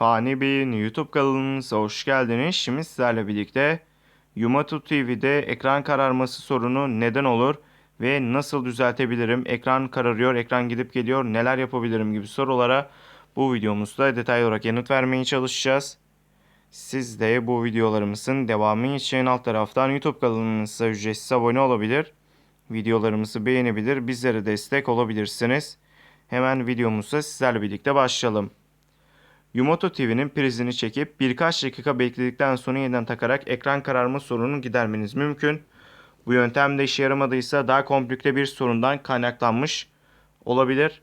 Fani Bey'in YouTube kanalımıza hoş geldiniz. Şimdi sizlerle birlikte Yumatu TV'de ekran kararması sorunu neden olur ve nasıl düzeltebilirim? Ekran kararıyor, ekran gidip geliyor, neler yapabilirim gibi sorulara bu videomuzda detaylı olarak yanıt vermeye çalışacağız. Siz de bu videolarımızın devamı için alt taraftan YouTube kanalımıza ücretsiz abone olabilir. Videolarımızı beğenebilir, bizlere destek olabilirsiniz. Hemen videomuza sizlerle birlikte başlayalım. Yumoto TV'nin prizini çekip birkaç dakika bekledikten sonra yeniden takarak ekran kararma sorununu gidermeniz mümkün. Bu yöntem de işe yaramadıysa daha komplike bir sorundan kaynaklanmış olabilir.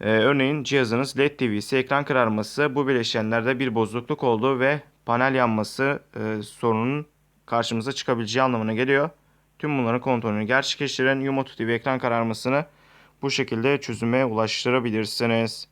Ee, örneğin cihazınız LED TV ise ekran kararması bu bileşenlerde bir bozukluk oldu ve panel yanması e, sorunun karşımıza çıkabileceği anlamına geliyor. Tüm bunların kontrolünü gerçekleştiren Yumoto TV ekran kararmasını bu şekilde çözüme ulaştırabilirsiniz.